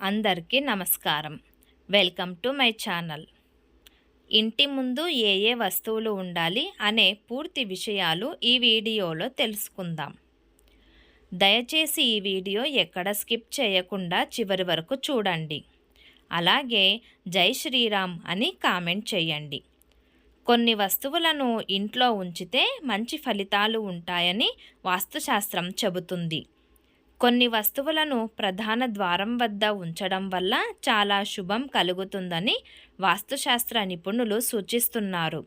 అందరికీ నమస్కారం. Welcome to my channel. ఇంటి ముందు ఏ ఏ వస్తువులు ఉండాలి అనే పూర్తి విషయాలు ఈ వీడియోలో తెలుసుకుందాం. దయచేసి ఈ వీడియో ఎక్కడ స్కిప్ చేయకుండా చివరి వరకు చూడండి. అలాగే జై శ్రీరామ్ అని కామెంట్ చేయండి. కొన్ని వస్తువులను ఇంట్లో ఉంచితే మంచి ఫలితాలు ఉంటాయని వాస్తుశాస్త్రం చెబుతుంది. కొన్ని వస్తువులను ప్రధాన ద్వారం వద్ద ఉంచడం వల్ల చాలా శుభం కలుగుతుందని వాస్తుశాస్త్ర నిపుణులు సూచిస్తున్నారు.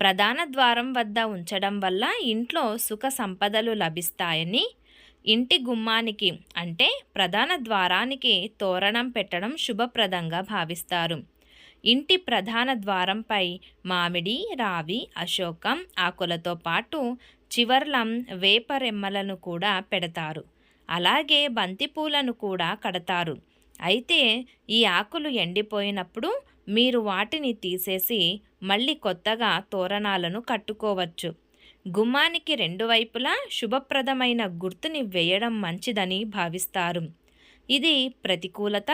ప్రధాన ద్వారం వద్ద ఉంచడం వల్ల ఇంట్లో సుఖ సంపదలు లభిస్తాయని ఇంటి గుమ్మానికి అంటే ప్రధాన ద్వారానికి తోరణం పెట్టడం శుభప్రదంగా భావిస్తారు. ఇంటి ప్రధాన ద్వారంపై మామిడి రావి అశోకం ఆకులతో పాటు చివర్లం వేపరెమ్మలను కూడా పెడతారు. అలాగే బంతిపూలను కూడా కడతారు. అయితే ఈ ఆకులు ఎండిపోయినప్పుడు మీరు వాటిని తీసేసి మళ్ళీ కొత్తగా తోరణాలను కట్టుకోవచ్చు. గుమ్మానికి రెండు వైపులా శుభప్రదమైన గుర్తుని వేయడం మంచిదని భావిస్తారు. ఇది ప్రతికూలత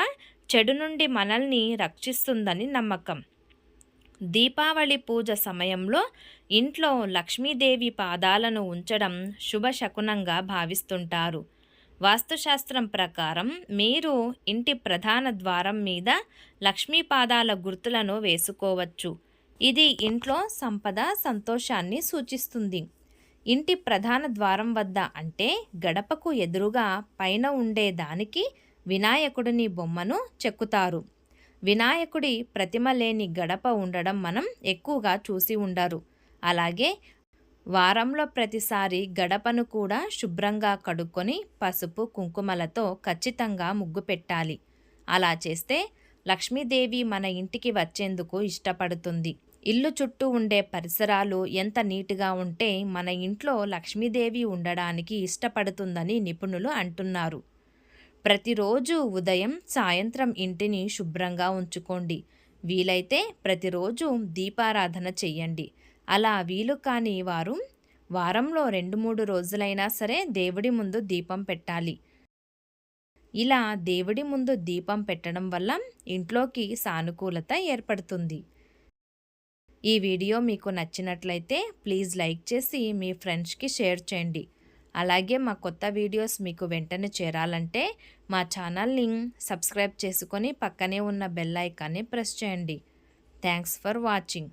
చెడు నుండి మనల్ని రక్షిస్తుందని నమ్మకం. దీపావళి పూజ సమయంలో ఇంట్లో లక్ష్మీదేవి పాదాలను ఉంచడం శుభశకునంగా భావిస్తుంటారు. వాస్తుశాస్త్రం ప్రకారం మీరు ఇంటి ప్రధాన ద్వారం మీద లక్ష్మీ పాదాల గుర్తులను వేసుకోవచ్చు. ఇది ఇంట్లో సంపద సంతోషాన్ని సూచిస్తుంది. ఇంటి ప్రధాన ద్వారం వద్ద అంటే గడపకు ఎదురుగా పైన ఉండే దానికి వినాయకుడిని బొమ్మను చెక్కుతారు. వినాయకుడి ప్రతిమ లేని గడప ఉండడం మనం ఎక్కువగా చూసి ఉండరు. అలాగే వారంలో ప్రతిసారి గడపను కూడా శుభ్రంగా కడుక్కొని పసుపు కుంకుమలతో ఖచ్చితంగా ముగ్గు పెట్టాలి. అలా చేస్తే లక్ష్మీదేవి మన ఇంటికి వచ్చేందుకు ఇష్టపడుతుంది. ఇల్లు చుట్టూ ఉండే పరిసరాలు ఎంత నీట్గా ఉంటే మన ఇంట్లో లక్ష్మీదేవి ఉండడానికి ఇష్టపడుతుందని నిపుణులు అంటున్నారు. ప్రతిరోజు ఉదయం సాయంత్రం ఇంటిని శుభ్రంగా ఉంచుకోండి. వీలైతే ప్రతిరోజు దీపారాధన చెయ్యండి అలా వీలు కాని వారు వారంలో రెండు మూడు రోజులైనా సరే దేవుడి ముందు దీపం పెట్టాలి. ఇలా దేవుడి ముందు దీపం పెట్టడం వల్ల ఇంట్లోకి సానుకూలత ఏర్పడుతుంది. ఈ వీడియో మీకు నచ్చినట్లయితే ప్లీజ్ లైక్ చేసి మీ ఫ్రెండ్స్కి షేర్ చేయండి. అలాగే మా కొత్త వీడియోస్ మీకు వెంటనే చేరాలంటే మా ఛానల్ని సబ్స్క్రైబ్ చేసుకొని పక్కనే ఉన్న బెల్ ఐకాన్ని ప్రెస్ చేయండి. Thanks for watching.